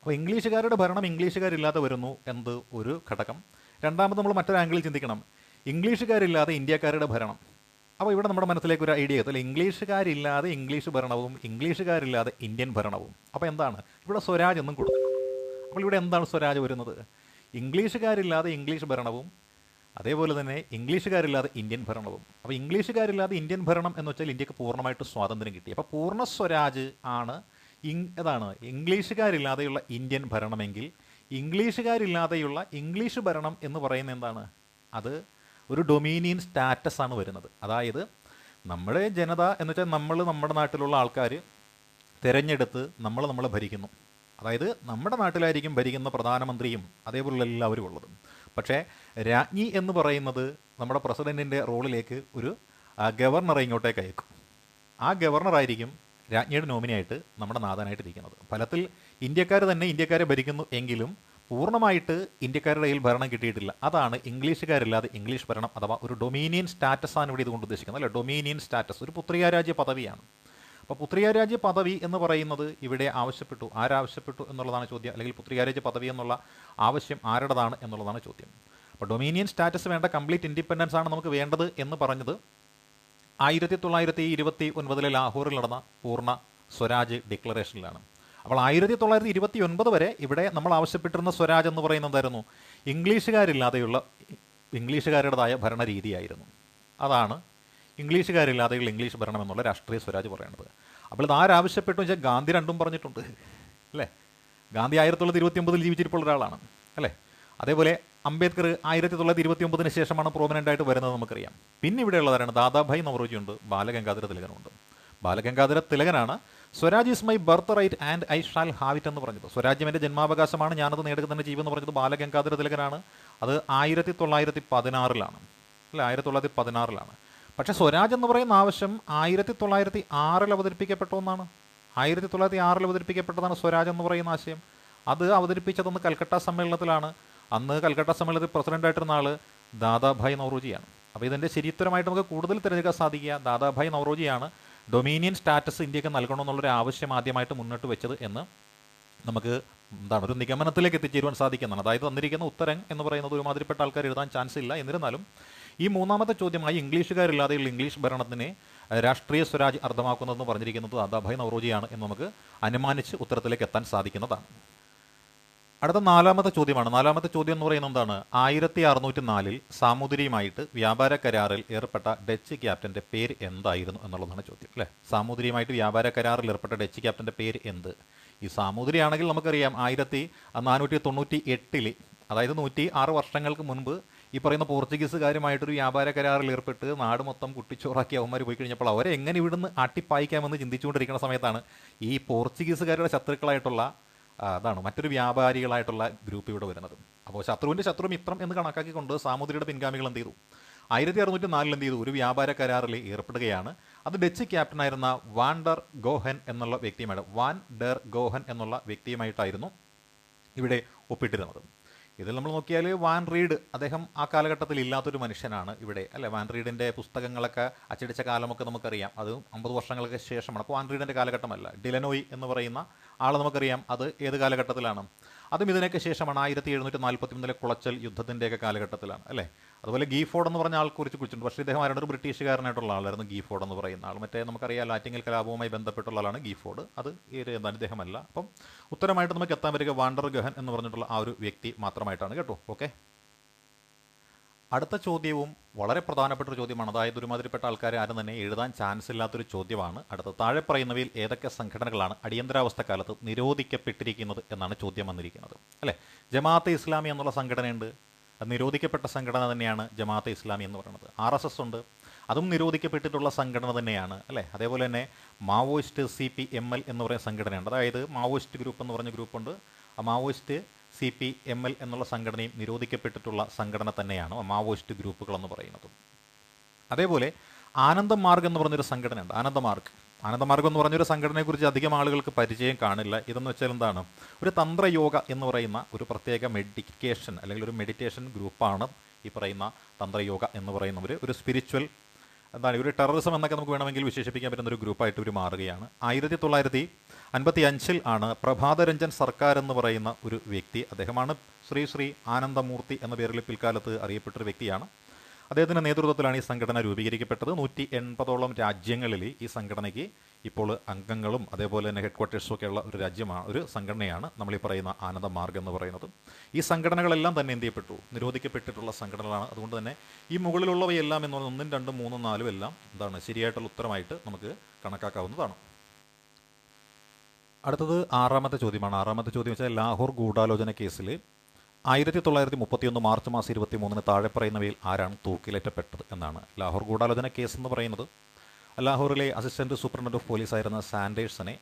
അപ്പോൾ ഇംഗ്ലീഷുകാരുടെ ഭരണം ഇംഗ്ലീഷുകാരില്ലാതെ വരുന്നു എന്നത് ഒരു ഘടകം. രണ്ടാമത് നമ്മൾ മറ്റൊരു ആംഗിളിൽ ചിന്തിക്കണം. ഇംഗ്ലീഷുകാരില്ലാതെ ഇന്ത്യക്കാരുടെ ഭരണം. അപ്പോൾ ഇവിടെ നമ്മുടെ മനസ്സിലേക്ക് ഒരു ഐഡിയ എത്തില്ല ഇംഗ്ലീഷുകാരില്ലാതെ ഇംഗ്ലീഷ് ഭരണവും ഇംഗ്ലീഷുകാരില്ലാതെ ഇന്ത്യൻ ഭരണവും. അപ്പോൾ എന്താണ്? ഇവിടെ സ്വരാജ് എന്നും കൊടുത്തിട്ടുണ്ട്. അപ്പോൾ ഇവിടെ എന്താണ് സ്വരാജ് വരുന്നത്? ഇംഗ്ലീഷുകാരില്ലാതെ ഇംഗ്ലീഷ് ഭരണവും അതേപോലെ തന്നെ ഇംഗ്ലീഷുകാരില്ലാതെ ഇന്ത്യൻ ഭരണവും. അപ്പോൾ ഇംഗ്ലീഷുകാരില്ലാതെ ഇന്ത്യൻ ഭരണം എന്ന് വെച്ചാൽ ഇന്ത്യയ്ക്ക് പൂർണമായിട്ട് സ്വാതന്ത്ര്യം കിട്ടി. അപ്പോൾ പൂർണ സ്വരാജ് ആണ് ഇങ് ഏതാണ് ഇംഗ്ലീഷുകാരില്ലാതെയുള്ള ഇന്ത്യൻ ഭരണമെങ്കിൽ ഇംഗ്ലീഷുകാരില്ലാതെയുള്ള ഇംഗ്ലീഷ് ഭരണം എന്ന് പറയുന്നത് എന്താണ്? അത് ഒരു ഡൊമീനിയൻ സ്റ്റാറ്റസ് ആണ് വരുന്നത്. അതായത് നമ്മുടെ ജനത എന്ന് വെച്ചാൽ നമ്മൾ നമ്മുടെ നാട്ടിലുള്ള ആൾക്കാർ തിരഞ്ഞെടുത്ത് നമ്മൾ നമ്മളെ ഭരിക്കുന്നു. അതായത് നമ്മുടെ നാട്ടിലായിരിക്കും ഭരിക്കുന്ന പ്രധാനമന്ത്രിയും അതേപോലുള്ള എല്ലാവരും ഉള്ളത്. പക്ഷേ രാജ്ഞി എന്ന് പറയുന്നത് നമ്മുടെ പ്രസിഡന്റിന്റെ റോളിലേക്ക് ഒരു ഗവർണറെ ഇങ്ങോട്ടേക്ക് അയക്കും. ആ ഗവർണറായിരിക്കും രാജ്ഞിയുടെ നോമിനിയായിട്ട് നമ്മുടെ നാഥനായിട്ട് ഇരിക്കുന്നത്. ഫലത്തിൽ ഇന്ത്യക്കാർ തന്നെ ഇന്ത്യക്കാരെ ഭരിക്കുന്നു എങ്കിലും പൂർണമായിട്ട് ഇന്ത്യക്കാരുടെ കയ്യിൽ ഭരണം കിട്ടിയിട്ടില്ല. അതാണ് ഇംഗ്ലീഷുകാരില്ലാതെ ഇംഗ്ലീഷ് ഭരണം അഥവാ ഒരു ഡൊമീനിയൻ സ്റ്റാറ്റസ് ആണ് ഇവിടെ ഇതുകൊണ്ട് ഉദ്ദേശിക്കുന്നത്. അല്ലെ? ഡൊമീനിയൻ സ്റ്റാറ്റസ് ഒരു പുത്രികാരാജ്യ പദവിയാണ്. അപ്പോൾ പുത്രികാരാജ്യ പദവി എന്ന് പറയുന്നത് ഇവിടെ ആവശ്യപ്പെട്ടു. ആരാവശ്യപ്പെട്ടു എന്നുള്ളതാണ് ചോദ്യം. അല്ലെങ്കിൽ പുത്രികാരാജ്യ പദവി എന്നുള്ള ആവശ്യം ആരുടേതാണ് എന്നുള്ളതാണ് ചോദ്യം. അപ്പോൾ ഡൊമീനിയൻ സ്റ്റാറ്റസ് വേണ്ട കംപ്ലീറ്റ് ഇൻഡിപെൻഡൻസ് ആണ് നമുക്ക് വേണ്ടത് എന്ന് പറഞ്ഞത് ആയിരത്തി തൊള്ളായിരത്തി ഇരുപത്തി ഒൻപതിലെ ലാഹോറിൽ നടന്ന പൂർണ സ്വരാജ് ഡിക്ലറേഷനിലാണ്. അപ്പോൾ ആയിരത്തി തൊള്ളായിരത്തി ഇരുപത്തി ഒൻപത് വരെ ഇവിടെ നമ്മൾ ആവശ്യപ്പെട്ടിരുന്ന സ്വരാജ് എന്ന് പറയുന്നത് എന്തായിരുന്നു? ഇംഗ്ലീഷുകാരില്ലാതെയുള്ള ഇംഗ്ലീഷുകാരുടേതായ ഭരണരീതിയായിരുന്നു. അതാണ് ഇംഗ്ലീഷുകാരില്ലാതെയുള്ള ഇംഗ്ലീഷ് ഭരണമെന്നുള്ള രാഷ്ട്രീയ സ്വരാജ് പറയുന്നത് അപ്പോൾ ഇത് ആരാവശ്യപ്പെട്ടു വെച്ചാൽ ഗാന്ധി രണ്ടും പറഞ്ഞിട്ടുണ്ട്. അല്ലേ? ഗാന്ധി ആയിരത്തി തൊള്ളായിരത്തി ഇരുപത്തി ഒമ്പതിൽ ജീവിച്ചിരിപ്പുള്ള ഒരാളാണ്. അല്ലേ? അതേപോലെ അംബേദ്കർ ആയിരത്തി തൊള്ളായിരത്തി ഇരുപത്തി ഒമ്പതിന് ശേഷമാണ് പ്രോമിനന്റ് ആയിട്ട് വരുന്നത് നമുക്കറിയാം. പിന്നെ ഇവിടെയുള്ളവരാണ് ദാദാഭായ് നവറോജി ഉണ്ട് ബാലഗംഗാധര തിലകനുണ്ട്. Balagangadhara തിലകനാണ് Swaraj is my birthright and I shall have it എന്ന് പറഞ്ഞത്. സ്വരാജ്യം എന്റെ ജന്മാവകാശമാണ്. ഞാനത് നേടുക തന്നെ ചെയ്യുമെന്ന് പറഞ്ഞത് ബാലഗംഗാധര തിലകനാണ്. അത് ആയിരത്തി തൊള്ളായിരത്തി പതിനാറിലാണ് അല്ല? ആയിരത്തി തൊള്ളായിരത്തി പതിനാറിലാണ് പക്ഷേ സ്വരാജ് എന്ന് പറയുന്ന ആവശ്യം ആയിരത്തി തൊള്ളായിരത്തി ആറിൽ അവതരിപ്പിക്കപ്പെട്ട ഒന്നാണ് ആയിരത്തി തൊള്ളായിരത്തി ആറിൽ അവതരിപ്പിക്കപ്പെട്ടതാണ് സ്വരാജ് എന്ന് പറയുന്ന ആശയം. അത് അവതരിപ്പിച്ചതൊന്ന് കൽക്കട്ട സമ്മേളനത്തിലാണ്. അന്ന് കൽക്കട്ട സമ്മേളനത്തിൽ പ്രസിഡന്റായിട്ടിരുന്ന ആൾ ദാദാഭായ് നവറോജിയാണ് അപ്പോൾ ഇതിന്റെ ശരിയുത്തരമായിട്ട് നമുക്ക് കൂടുതൽ തിരഞ്ഞെടുക്കാൻ സാധിക്കുക ദാദാഭായ് നവറോജിയാണ് ഡൊമീനിയൻ സ്റ്റാറ്റസ് ഇന്ത്യയ്ക്ക് നൽകണമെന്നുള്ളൊരു ആവശ്യം ആദ്യമായിട്ട് മുന്നോട്ട് വെച്ചത് എന്ന് നമുക്ക് എന്താണ് ഒരു നിഗമനത്തിലേക്ക് എത്തിച്ചേരുവാൻ സാധിക്കുന്നതാണ്. അതായത് തന്നിരിക്കുന്ന ഉത്തരം എന്ന് പറയുന്നത് ഒരുമാതിരിപ്പെട്ട ആൾക്കാർ എഴുതാൻ ചാൻസ് ഇല്ല. എന്നിരുന്നാലും ഈ മൂന്നാമത്തെ ചോദ്യമായി ഇംഗ്ലീഷുകാരില്ലാതെയുള്ള ഇംഗ്ലീഷ് ഭരണത്തിനെ രാഷ്ട്രീയ സ്വരാജ് അർത്ഥമാക്കുന്നതെന്ന് പറഞ്ഞിരിക്കുന്നത് ദാദാഭായ് നവറോജിയാണ് എന്ന് നമുക്ക് അനുമാനിച്ച് ഉത്തരത്തിലേക്ക് എത്താൻ സാധിക്കുന്നതാണ്. അടുത്ത നാലാമത്തെ ചോദ്യമാണ്. നാലാമത്തെ ചോദ്യം എന്ന് പറയുന്നത് എന്താണ്? ആയിരത്തി അറുന്നൂറ്റി നാലിൽ സാമൂതിരിയുമായിട്ട് വ്യാപാര കരാറിൽ ഏർപ്പെട്ട ഡച്ച് ക്യാപ്റ്റന്റെ പേര് എന്തായിരുന്നു എന്നുള്ളതാണ് ചോദ്യം അല്ലേ? സാമൂതിരിയുമായിട്ട് വ്യാപാര കരാറിൽ ഏർപ്പെട്ട ഡച്ച് ക്യാപ്റ്റന്റെ പേര് എന്ത്? ഈ സാമൂതിരിയാണെങ്കിൽ നമുക്കറിയാം ആയിരത്തി നാനൂറ്റി തൊണ്ണൂറ്റി എട്ടിൽ അതായത് നൂറ്റി ആറ് വർഷങ്ങൾക്ക് മുൻപ് ഈ പറയുന്ന പോർച്ചുഗീസുകാരുമായിട്ടൊരു വ്യാപാര കരാറിൽ ഏർപ്പെട്ട് നാട് മൊത്തം കുട്ടിച്ചോറാക്കി അവന്മാർ പോയി കഴിഞ്ഞപ്പോൾ അവരെ എങ്ങനെ ഇവിടുന്ന് ആട്ടിപ്പായിക്കാമെന്ന് ചിന്തിച്ചുകൊണ്ടിരിക്കുന്ന സമയത്താണ് ഈ പോർച്ചുഗീസുകാരുടെ ശത്രുക്കളായിട്ടുള്ള അതാണ് മറ്റൊരു വ്യാപാരികളായിട്ടുള്ള ഗ്രൂപ്പ് ഇവിടെ വരുന്നത്. അപ്പോൾ ശത്രുവിന്റെ ശത്രു മിത്രം എന്ന് കണക്കാക്കിക്കൊണ്ട് സാമൂതിരിയുടെ പിൻഗാമികൾ എന്ത് ചെയ്തു? ആയിരത്തി അറുന്നൂറ്റി നാലിൽ എന്ത് ചെയ്തു? ഒരു വ്യാപാര കരാറിൽ ഏർപ്പെടുകയാണ്. അത് ഡച്ച് ക്യാപ്റ്റനായിരുന്ന വാൻഡർ ഗോഹൻ എന്നുള്ള വ്യക്തിയുമായിട്ട് വാൻ ഡർ ഗോഹൻ എന്നുള്ള വ്യക്തിയുമായിട്ടായിരുന്നു ഇവിടെ ഒപ്പിട്ടിരുന്നത്. ഇതിൽ നമ്മൾ നോക്കിയാൽ വാൻ റീഡ് അദ്ദേഹം ആ കാലഘട്ടത്തിൽ ഇല്ലാത്തൊരു മനുഷ്യനാണ് ഇവിടെ. അല്ലെ? വാൻ റീഡിന്റെ പുസ്തകങ്ങളൊക്കെ അച്ചടിച്ച കാലമൊക്കെ നമുക്കറിയാം. അത് അമ്പത് വർഷങ്ങൾക്ക് ശേഷമാണ്. അപ്പോൾ വാൻ റീഡിന്റെ കാലഘട്ടമല്ല. ഡിലനോയ് എന്ന് പറയുന്ന ആൾ നമുക്കറിയാം. അത് ഏത് കാലഘട്ടത്തിലാണ്? അതും ഇതിനൊക്കെ ശേഷമാണ് ആയിരത്തി എഴുന്നൂറ്റി നാൽപ്പത്തി മൂന്നിലെ കുളച്ചൽ യുദ്ധത്തിന്റെയൊക്കെ കാലഘട്ടത്തിലാണ് അല്ലേ? അതുപോലെ ഗീഫോർഡ് എന്ന് പറഞ്ഞ ആൾ കുറിച്ച് കുറിച്ചിട്ടുണ്ട് പക്ഷേ ഇദ്ദേഹം ആരുടെ ഒരു ബ്രിട്ടീഷുകാരനായിട്ടുള്ള ആളായിരുന്നു ഗീഫോർഡ് എന്ന് പറയുന്ന ആൾ. മറ്റേ നമുക്കറിയാം ലാറ്റിങ്ങൽ കലാപവുമായി ബന്ധപ്പെട്ടുള്ള ആളാണ് ഗീഫോർഡ് അത് എന്താണ് ഇദ്ദേഹമല്ല. അപ്പം ഉത്തരമായിട്ട് നമുക്ക് എത്താൻ വരിക വാണ്ടർ ഗഹൻ എന്ന് പറഞ്ഞിട്ടുള്ള ആ ഒരു വ്യക്തി മാത്രമായിട്ടാണ് കേട്ടോ? ഓക്കെ? അടുത്ത ചോദ്യവും വളരെ പ്രധാനപ്പെട്ട ഒരു ചോദ്യമാണ്. അതായത് ഒരുമാതിരിപ്പെട്ട ആൾക്കാർ ആരും തന്നെ എഴുതാൻ ചാൻസ് ഇല്ലാത്തൊരു ചോദ്യമാണ്. അടുത്ത താഴെ പറയുന്നവയിൽ ഏതൊക്കെ സംഘടനകളാണ് അടിയന്തരാവസ്ഥ കാലത്ത് നിരോധിക്കപ്പെട്ടിരിക്കുന്നത് എന്നാണ് ചോദ്യം വന്നിരിക്കുന്നത്. അല്ലേ? ജമാഅത്തെ ഇസ്ലാമി എന്നുള്ള സംഘടനയുണ്ട്. നിരോധിക്കപ്പെട്ട സംഘടന തന്നെയാണ് ജമാഅത്തെ ഇസ്ലാമി എന്ന് പറയുന്നത്. ആർ എസ് എസ് ഉണ്ട്. അതും നിരോധിക്കപ്പെട്ടിട്ടുള്ള സംഘടന തന്നെയാണ്. അല്ലേ? അതേപോലെ തന്നെ Maoist C P M L എന്ന് പറയുന്ന സംഘടനയുണ്ട്. അതായത് മാവോയിസ്റ്റ് ഗ്രൂപ്പ് എന്ന് പറഞ്ഞ ഗ്രൂപ്പുണ്ട്. ആ Maoist C P M L എന്നുള്ള സംഘടനയും നിരോധിക്കപ്പെട്ടിട്ടുള്ള സംഘടന തന്നെയാണ് മാവോയിസ്റ്റ് ഗ്രൂപ്പുകൾ എന്ന് പറയുന്നത്. അതേപോലെ ആനന്ദമാർഗ് എന്ന് പറഞ്ഞൊരു സംഘടനയുണ്ട്. ആനന്ദമാർഗ്. ആനന്ദമാർഗ് എന്ന് പറഞ്ഞൊരു സംഘടനയെക്കുറിച്ച് അധികം ആളുകൾക്ക് പരിചയം കാണില്ല. ഇതെന്ന് വെച്ചാൽ എന്താണ്? ഒരു തന്ത്രയോഗ എന്ന് പറയുന്ന ഒരു പ്രത്യേക മെഡിക്കേഷൻ അല്ലെങ്കിൽ ഒരു മെഡിറ്റേഷൻ ഗ്രൂപ്പാണ് ഈ പറയുന്ന തന്ത്രയോഗ എന്ന് പറയുന്നവർ ഒരു സ്പിരിച്വൽ എന്താണ് ഒരു ടെററിസം എന്നൊക്കെ നമുക്ക് വേണമെങ്കിൽ വിശേഷിപ്പിക്കാൻ പറ്റുന്ന ഒരു ഗ്രൂപ്പായിട്ട് ഒരു മാറുകയാണ്. ആയിരത്തി തൊള്ളായിരത്തി അൻപത്തി അഞ്ചിൽ ആണ് പ്രഭാതരഞ്ജൻ സർക്കാർ എന്ന് പറയുന്ന ഒരു വ്യക്തി അദ്ദേഹമാണ് ശ്രീ ശ്രീ ആനന്ദമൂർത്തി എന്ന പേരിൽ പിൽക്കാലത്ത് അറിയപ്പെട്ടൊരു വ്യക്തിയാണ്. അദ്ദേഹത്തിന്റെ നേതൃത്വത്തിലാണ് ഈ സംഘടന രൂപീകരിക്കപ്പെട്ടത്. നൂറ്റി എൺപതോളം രാജ്യങ്ങളിൽ ഈ സംഘടനയ്ക്ക് ഇപ്പോൾ അംഗങ്ങളും അതേപോലെ തന്നെ ഹെഡ് ക്വാർട്ടേഴ്സും ഒക്കെ ഉള്ള ഒരു രാജ്യമാണ് ഒരു സംഘടനയാണ് നമ്മൾ ഈ പറയുന്ന ആനന്ദമാർഗ് എന്ന് പറയുന്നത്. ഈ സംഘടനകളെല്ലാം തന്നെ എന്ത് ചെയ്യപ്പെട്ടു? നിരോധിക്കപ്പെട്ടിട്ടുള്ള സംഘടനകളാണ്. അതുകൊണ്ട് തന്നെ ഈ മുകളിലുള്ളവയെല്ലാം എന്ന് പറഞ്ഞാൽ ഒന്നും രണ്ടും മൂന്നും നാലും എല്ലാം എന്താണ് ശരിയായിട്ടുള്ള ഉത്തരമായിട്ട് നമുക്ക് കണക്കാക്കാവുന്നതാണ്. അടുത്തത് ആറാമത്തെ ചോദ്യമാണ്. ആറാമത്തെ ചോദ്യം വെച്ചാൽ ലാഹോർ ഗൂഢാലോചന കേസിൽ ആയിരത്തി തൊള്ളായിരത്തി മുപ്പത്തിയൊന്ന് മാർച്ച് മാസം ഇരുപത്തി മൂന്നിന് താഴെ പറയുന്നവയിൽ ആരാണ് തൂക്കിലേറ്റപ്പെട്ടത് എന്നാണ്. ലാഹോർ ഗൂഢാലോചന കേസ് എന്ന് പറയുന്നത്. ലാഹോറിലെ അസിസ്റ്റന്റ് സൂപ്രണ്ട് ഓഫ് പോലീസ് ആയിരുന്ന സാൻഡേഴ്സിനെ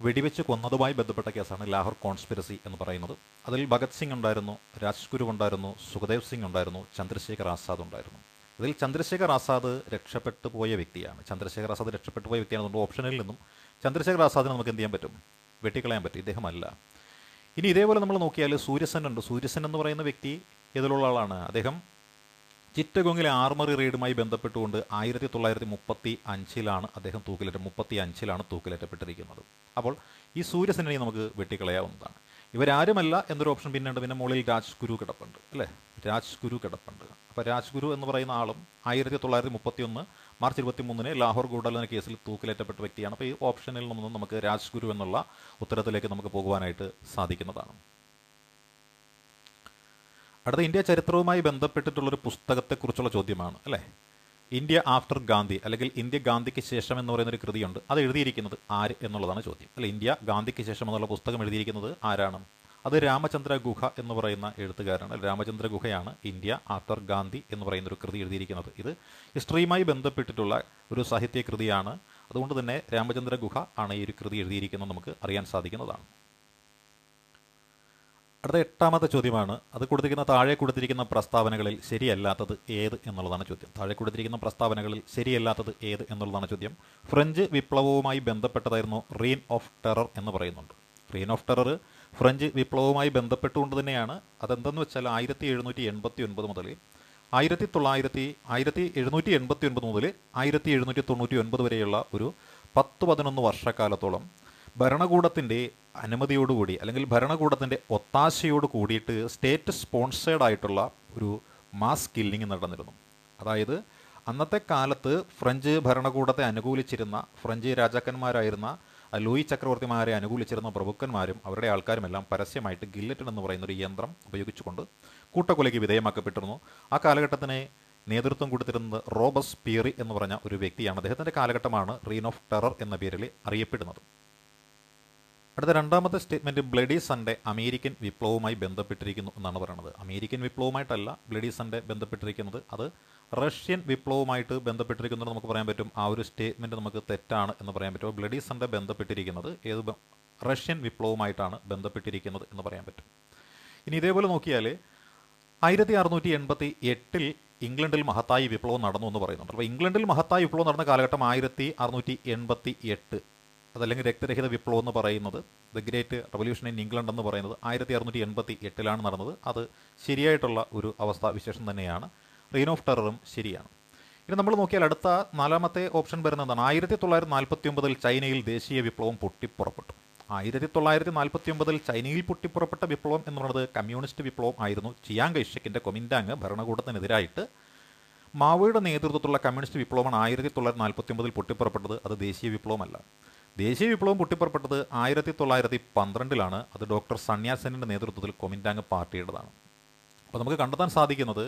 വെടിവെച്ച് കൊന്നതുമായി ബന്ധപ്പെട്ട കേസാണ് ലാഹോർ കോൺസ്പിരസി എന്ന് പറയുന്നത്. അതിൽ ഭഗത് സിംഗ് ഉണ്ടായിരുന്നു രാജ്ഗുരു ഉണ്ടായിരുന്നു സുഖദേവ് സിംഗ് ഉണ്ടായിരുന്നു ചന്ദ്രശേഖർ ആസാദ് ഉണ്ടായിരുന്നു. ഇതിൽ ചന്ദ്രശേഖർ ആസാദ് രക്ഷപ്പെട്ടു പോയ വ്യക്തിയാണ്. ചന്ദ്രശേഖർ ആസാദ് രക്ഷപ്പെട്ടു പോയ വ്യക്തിയാണ് അതുകൊണ്ട് ഓപ്ഷനിൽ നിന്നും ചന്ദ്രശേഖർ ആസാദിനെ നമുക്ക് എന്ത് ചെയ്യാൻ പറ്റും? വെട്ടിക്കളയാൻ പറ്റും. ഇദ്ദേഹമല്ല. ഇനി ഇതേപോലെ നമ്മൾ നോക്കിയാൽ സൂര്യസൻ ഉണ്ട്. സൂര്യസൻ എന്ന് പറയുന്ന വ്യക്തി ഇതിലുള്ള ആളാണ്? അദ്ദേഹം ചിറ്റഗോങ്ങിലെ ആർമറി റെയ്ഡുമായി ബന്ധപ്പെട്ടുകൊണ്ട് ആയിരത്തി തൊള്ളായിരത്തി മുപ്പത്തി അഞ്ചിലാണ് അദ്ദേഹം തൂക്കിലേറ്റ മുപ്പത്തി അഞ്ചിലാണ് തൂക്കിലേറ്റപ്പെട്ടിരിക്കുന്നത്. അപ്പോൾ ഈ സൂര്യസനെ നമുക്ക് വെട്ടിക്കളയാവുന്നതാണ്. ഇവരാരുമല്ല എന്നൊരു ഓപ്ഷൻ പിന്നെയുണ്ട്. പിന്നെ മുകളിൽ രാജ്ഗുരു കിടപ്പുണ്ട് അല്ലേ? രാജ്ഗുരു കിടപ്പുണ്ട്. അപ്പോൾ രാജ്ഗുരു എന്ന് പറയുന്ന ആളും ആയിരത്തി തൊള്ളായിരത്തി മുപ്പത്തി ഒന്ന് മാർച്ച് ഇരുപത്തി മൂന്നിന് ലാഹോർ ഗൂഡലിന് കേസിൽ തൂക്കിലേറ്റപ്പെട്ട വ്യക്തിയാണ്. അപ്പോൾ ഈ ഓപ്ഷനിൽ നിന്നും നമുക്ക് രാജ്ഗുരു എന്നുള്ള ഉത്തരത്തിലേക്ക് നമുക്ക് പോകുവാനായിട്ട് സാധിക്കുന്നതാണ്. അടുത്ത ഇന്ത്യ ചരിത്രവുമായി ബന്ധപ്പെട്ടിട്ടുള്ളൊരു പുസ്തകത്തെക്കുറിച്ചുള്ള ചോദ്യമാണ് അല്ലേ? ഇന്ത്യ ആഫ്റ്റർ ഗാന്ധി അല്ലെങ്കിൽ ഇന്ത്യ ഗാന്ധിക്ക് ശേഷം എന്ന് പറയുന്ന ഒരു കൃതിയുണ്ട്. അത് എഴുതിയിരിക്കുന്നത് ആര് എന്നുള്ളതാണ് ചോദ്യം. അല്ലെ ഇന്ത്യ ഗാന്ധിക്ക് ശേഷം എന്നുള്ള പുസ്തകം എഴുതിയിരിക്കുന്നത് ആരാണ്? അത് രാമചന്ദ്ര ഗുഹ എന്ന് പറയുന്ന എഴുത്തുകാരാണ്. രാമചന്ദ്ര ഗുഹയാണ് ഇന്ത്യ ആഫ്റ്റർ ഗാന്ധി എന്ന് പറയുന്ന ഒരു കൃതി എഴുതിയിരിക്കുന്നത്. ഇത് ഹിസ്റ്ററിയുമായി ബന്ധപ്പെട്ടിട്ടുള്ള ഒരു സാഹിത്യ കൃതിയാണ് അതുകൊണ്ട് തന്നെ രാമചന്ദ്ര ഗുഹ ആണ് ഈ ഒരു കൃതി എഴുതിയിരിക്കുന്നത് നമുക്ക് അറിയാൻ സാധിക്കുന്നതാണ്. അടുത്ത എട്ടാമത്തെ ചോദ്യമാണ്. അത് കൊടുത്തിരിക്കുന്ന താഴെ കൊടുത്തിരിക്കുന്ന പ്രസ്താവനകളിൽ ശരിയല്ലാത്തത് ഏത് എന്നുള്ളതാണ് ചോദ്യം. താഴെ കൊടുത്തിരിക്കുന്ന പ്രസ്താവനകളിൽ ശരിയല്ലാത്തത് ഏത് എന്നുള്ളതാണ് ചോദ്യം. ഫ്രഞ്ച് വിപ്ലവവുമായി ബന്ധപ്പെട്ടതായിരുന്നു റീൻ ഓഫ് ടെറർ എന്ന് പറയുന്നുണ്ട്. റീൻ ഓഫ് ടെറർ ഫ്രഞ്ച് വിപ്ലവവുമായി ബന്ധപ്പെട്ടുകൊണ്ട് തന്നെയാണ് അതെന്തെന്ന് വെച്ചാൽ ആയിരത്തി എഴുന്നൂറ്റി എൺപത്തി ഒൻപത് മുതൽ ആയിരത്തി തൊള്ളായിരത്തി ആയിരത്തി എഴുന്നൂറ്റി എൺപത്തി ഒൻപത് മുതൽ ആയിരത്തി എഴുന്നൂറ്റി തൊണ്ണൂറ്റി ഒൻപത് വരെയുള്ള ഒരു പത്ത് പതിനൊന്ന് വർഷക്കാലത്തോളം ഭരണകൂടത്തിന്റെ അനുമതിയോടുകൂടി അല്ലെങ്കിൽ ഭരണകൂടത്തിന്റെ ഒത്താശയോട് കൂടിയിട്ട് സ്റ്റേറ്റ് സ്പോൺസേഡ് ആയിട്ടുള്ള ഒരു മാസ് കില്ലിംഗ് നടന്നിരുന്നു. അതായത് അന്നത്തെ കാലത്ത് ഫ്രഞ്ച് ഭരണകൂടത്തെ അനുകൂലിച്ചിരുന്ന ഫ്രഞ്ച് രാജാക്കന്മാരായിരുന്ന ലൂയി ചക്രവർത്തിമാരെ അനുകൂലിച്ചിരുന്ന പ്രഭുക്കന്മാരും അവരുടെ ആൾക്കാരുമെല്ലാം പരസ്യമായിട്ട് ഗില്ലറ്റൻ എന്ന് പറയുന്ന ഒരു യന്ത്രം ഉപയോഗിച്ചുകൊണ്ട് കൂട്ടക്കൊലയ്ക്ക് വിധേയമാക്കപ്പെട്ടിരുന്നു. ആ കാലഘട്ടത്തിന് നേതൃത്വം കൊടുത്തിരുന്നത് റോബസ് പിയറി എന്ന് പറഞ്ഞ ഒരു വ്യക്തിയാണ്. അദ്ദേഹത്തിന്റെ കാലഘട്ടമാണ് റീൻ ഓഫ് ടെറർ എന്ന പേരിൽ അറിയപ്പെടുന്നത്. അടുത്ത രണ്ടാമത്തെ സ്റ്റേറ്റ്മെന്റ് ബ്ലഡി സൺഡേ അമേരിക്കൻ വിപ്ലവവുമായി ബന്ധപ്പെട്ടിരിക്കുന്നു എന്നാണ് പറയുന്നത് അമേരിക്കൻ വിപ്ലവമായിട്ടല്ല ബ്ലഡി സൺഡേ ബന്ധപ്പെട്ടിരിക്കുന്നത്. അത് റഷ്യൻ വിപ്ലവവുമായിട്ട് ബന്ധപ്പെട്ടിരിക്കുന്നത് നമുക്ക് പറയാൻ പറ്റും. ആ ഒരു സ്റ്റേറ്റ്മെന്റ് നമുക്ക് തെറ്റാണ് എന്ന് പറയാൻ പറ്റും. ബ്ലഡി സൺഡേ ബന്ധപ്പെട്ടിരിക്കുന്നത് ഏത് റഷ്യൻ വിപ്ലവവുമായിട്ടാണ് ബന്ധപ്പെട്ടിരിക്കുന്നത് എന്ന് പറയാൻ പറ്റും. ഇനി ഇതേപോലെ നോക്കിയാൽ ആയിരത്തി അറുന്നൂറ്റി എൺപത്തി എട്ടിൽ ഇംഗ്ലണ്ടിൽ മഹത്തായി വിപ്ലവം നടന്നു എന്ന് പറയുന്നുണ്ട്. അപ്പോൾ ഇംഗ്ലണ്ടിൽ മഹത്തായ വിപ്ലവം നടന്ന കാലഘട്ടം ആയിരത്തി അറുന്നൂറ്റി എൺപത്തി എട്ട് അതല്ലെങ്കിൽ രക്തരഹിത വിപ്ലവം എന്ന് പറയുന്നത് the great revolution in England എന്ന് പറയുന്നത് ആയിരത്തി അറുന്നൂറ്റി എൺപത്തി എട്ടിലാണ് നടന്നത്. അത് ശരിയായിട്ടുള്ള ഒരു അവസ്ഥ വിശേഷം തന്നെയാണ്. റീൻ ഓഫ് ടെററും ശരിയാണ്. ഇനി നമ്മൾ നോക്കിയാൽ അടുത്ത നാലാമത്തെ ഓപ്ഷൻ വരുന്നതാണ് ആയിരത്തി തൊള്ളായിരത്തി നാൽപ്പത്തി ഒമ്പതിൽ ചൈനയിൽ ദേശീയ വിപ്ലവം പൊട്ടിപ്പുറപ്പെട്ടു. ആയിരത്തി തൊള്ളായിരത്തി നാൽപ്പത്തി ഒമ്പതിൽ ചൈനയിൽ പൊട്ടിപ്പുറപ്പെട്ട വിപ്ലവം എന്ന് പറയുന്നത് കമ്മ്യൂണിസ്റ്റ് വിപ്ലവം ആയിരുന്നു. ചിയാങ് കൈഷക്കിന്റെ കൊമിൻഡാങ് ഭരണകൂടത്തിനെതിരായിട്ട് മാവോയുടെ നേതൃത്വത്തിലുള്ള കമ്മ്യൂണിസ്റ്റ് വിപ്ലവമാണ് ആയിരത്തി തൊള്ളായിരത്തി നാൽപ്പത്തി ഒമ്പതിൽ പൊട്ടിപ്പുറപ്പെട്ടത്. അത് ദേശീയ വിപ്ലവമല്ല. ദേശീയ വിപ്ലവം പൊട്ടിപ്പുറപ്പെട്ടത് ആയിരത്തി തൊള്ളായിരത്തി പന്ത്രണ്ടിലാണ്. അത് ഡോക്ടർ സന്യാസനിന്റെ നേതൃത്വത്തിൽ കൊമിൻഡാങ് പാർട്ടിയുടേതാണ്. അപ്പോൾ നമുക്ക് കണ്ടെത്താൻ സാധിക്കുന്നത്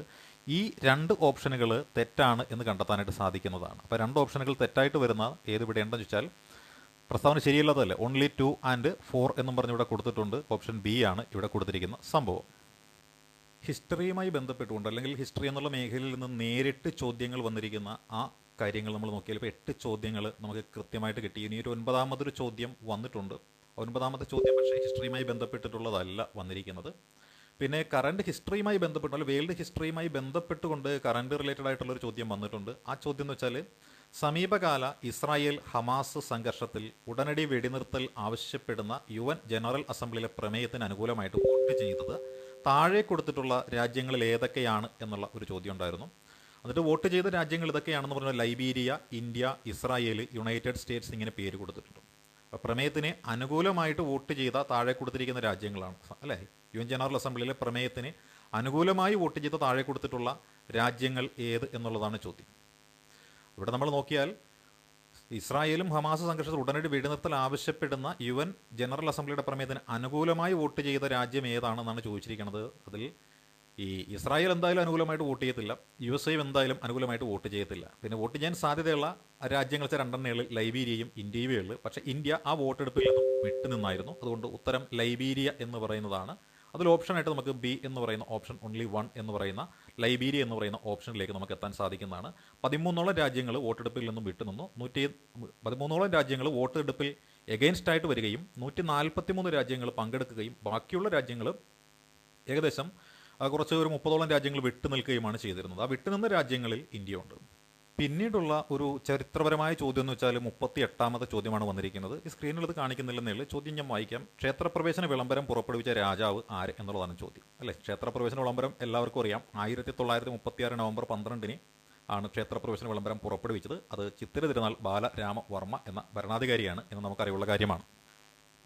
ഈ രണ്ട് ഓപ്ഷനുകൾ തെറ്റാണ് എന്ന് കണ്ടെത്താനായിട്ട് സാധിക്കുന്നതാണ്. അപ്പോൾ രണ്ട് ഓപ്ഷനുകൾ തെറ്റായിട്ട് വരുന്ന ഏത് ഇവിടെ ഉണ്ടെന്ന് വെച്ചാൽ പ്രസ്താവന ശരിയല്ലാത്തതല്ലേ? ഓൺലി ടു ആൻഡ് ഫോർ എന്നും പറഞ്ഞ് ഇവിടെ കൊടുത്തിട്ടുണ്ട്. ഓപ്ഷൻ ബി ആണ് ഇവിടെ കൊടുത്തിരിക്കുന്ന സംഭവം. ഹിസ്റ്ററിയുമായി ബന്ധപ്പെട്ടുകൊണ്ട് അല്ലെങ്കിൽ ഹിസ്റ്ററി എന്നുള്ള മേഖലയിൽ നിന്ന് നേരിട്ട് ചോദ്യങ്ങൾ വന്നിരിക്കുന്ന ആ കാര്യങ്ങൾ നമ്മൾ നോക്കിയാൽ ഇപ്പോൾ എട്ട് ചോദ്യങ്ങൾ നമുക്ക് കൃത്യമായിട്ട് കിട്ടി. ഇനി ഒരു ഒൻപതാമതൊരു ചോദ്യം വന്നിട്ടുണ്ട്. ഒൻപതാമത്തെ ചോദ്യം പക്ഷേ ഹിസ്റ്ററിയുമായി ബന്ധപ്പെട്ടിട്ടുള്ളതല്ല വന്നിരിക്കുന്നത്. പിന്നെ കറണ്ട് ഹിസ്റ്ററിയുമായി ബന്ധപ്പെട്ട് അല്ലെങ്കിൽ വേൾഡ് ഹിസ്റ്ററിയുമായി ബന്ധപ്പെട്ടുകൊണ്ട് കറണ്ട് റിലേറ്റഡ് ആയിട്ടുള്ള ഒരു ചോദ്യം വന്നിട്ടുണ്ട്. ആ ചോദ്യം എന്ന് വെച്ചാൽ സമീപകാല ഇസ്രായേൽ ഹമാസ് സംഘർഷത്തിൽ ഉടനടി വെടിനിർത്തൽ ആവശ്യപ്പെടുന്ന യു എൻ ജനറൽ അസംബ്ലിയിലെ പ്രമേയത്തിന് അനുകൂലമായിട്ട് വോട്ട് ചെയ്തത് താഴെ കൊടുത്തിട്ടുള്ള രാജ്യങ്ങളിൽ ഏതൊക്കെയാണ് എന്നുള്ള ഒരു ചോദ്യം ഉണ്ടായിരുന്നു. എന്നിട്ട് വോട്ട് ചെയ്ത രാജ്യങ്ങൾ ഇതൊക്കെയാണെന്ന് പറഞ്ഞാൽ Liberia India Israel United States ഇങ്ങനെ പേര് കൊടുത്തിട്ടുണ്ട്. പ്രമേയത്തിന് അനുകൂലമായിട്ട് വോട്ട് ചെയ്ത താഴെ കൊടുത്തിരിക്കുന്ന രാജ്യങ്ങളാണ്. അല്ലേ? യു എൻ ജനറൽ അസംബ്ലിയിലെ പ്രമേയത്തിന് അനുകൂലമായി വോട്ട് ചെയ്ത താഴെ കൊടുത്തിട്ടുള്ള രാജ്യങ്ങൾ ഏത് എന്നുള്ളതാണ് ചോദ്യം. ഇവിടെ നമ്മൾ നോക്കിയാൽ ഇസ്രായേലും ഹമാസ് സംഘർഷത്തിൽ ഉടനടി വെടിനിർത്തൽ ആവശ്യപ്പെടുന്ന യു എൻ ജനറൽ അസംബ്ലിയുടെ പ്രമേയത്തിന് അനുകൂലമായി വോട്ട് ചെയ്ത രാജ്യം ഏതാണെന്നാണ് ചോദിച്ചിരിക്കുന്നത്. അതിൽ ഈ ഇസ്രായേൽ എന്തായാലും അനുകൂലമായിട്ട് വോട്ട് ചെയ്യത്തില്ല. യു എസ് എയും എന്തായാലും അനുകൂലമായിട്ട് വോട്ട് ചെയ്യത്തില്ല. പിന്നെ വോട്ട് ചെയ്യാൻ സാധ്യതയുള്ള രാജ്യങ്ങൾ ചില രണ്ടെണ്ണകൾ ലൈബീരിയയും ഇന്ത്യയുമേ ഉള്ളു. പക്ഷേ ഇന്ത്യ ആ വോട്ടെടുപ്പിൽ നിന്നും വിട്ടുനിന്നായിരുന്നു. അതുകൊണ്ട് ഉത്തരം ലൈബീരിയ എന്ന് പറയുന്നതാണ്. അതിൽ ഓപ്ഷനായിട്ട് നമുക്ക് ബി എന്ന് പറയുന്ന ഓപ്ഷൻ ഓൺലി വൺ എന്ന് പറയുന്ന ലൈബീരിയ എന്ന് പറയുന്ന ഓപ്ഷനിലേക്ക് നമുക്ക് എത്താൻ സാധിക്കുന്നതാണ്. പതിമൂന്നോളം രാജ്യങ്ങൾ വോട്ടെടുപ്പിൽ നിന്നും വിട്ടുനിന്നു. നൂറ്റി പതിമൂന്നോളം രാജ്യങ്ങൾ വോട്ടെടുപ്പിൽ എഗെയിൻസ്റ്റ് ആയിട്ട് വരികയും നൂറ്റി നാൽപ്പത്തിമൂന്ന് രാജ്യങ്ങൾ പങ്കെടുക്കുകയും ബാക്കിയുള്ള രാജ്യങ്ങൾ ഏകദേശം കുറച്ച് ഒരു മുപ്പതോളം രാജ്യങ്ങൾ വിട്ടു നിൽക്കുകയുമാണ് ചെയ്തിരുന്നത്. ആ വിട്ടുനിന്ന രാജ്യങ്ങളിൽ ഇന്ത്യ ഉണ്ട് പിന്നീടുള്ള ഒരു ചരിത്രപരമായ ചോദ്യം എന്ന് വെച്ചാൽ മുപ്പത്തി എട്ടാമത്തെ ചോദ്യമാണ് വന്നിരിക്കുന്നത്. ഈ സ്ക്രീനിൽ ഇത് കാണിക്കുന്നില്ലെന്നേ ചോദ്യം ഞാൻ വായിക്കാം. ക്ഷേത്രപ്രവേശന വിളംബരം പുറപ്പെടുവിച്ച രാജാവ് ആര് എന്നുള്ളതാണ് ചോദ്യം. അല്ലെ? ക്ഷേത്രപ്രവേശന വിളംബരം എല്ലാവർക്കും അറിയാം. ആയിരത്തി തൊള്ളായിരത്തി മുപ്പത്തിയാറ് നവംബർ പന്ത്രണ്ടിന് ആണ് ക്ഷേത്രപ്രവേശന വിളംബരം പുറപ്പെടുവിച്ചത്. അത് ചിത്തിര തിരുനാൾ ബാലരാമവർമ്മ എന്ന ഭരണാധികാരിയാണ് എന്ന് നമുക്കറിയുള്ള കാര്യമാണ്.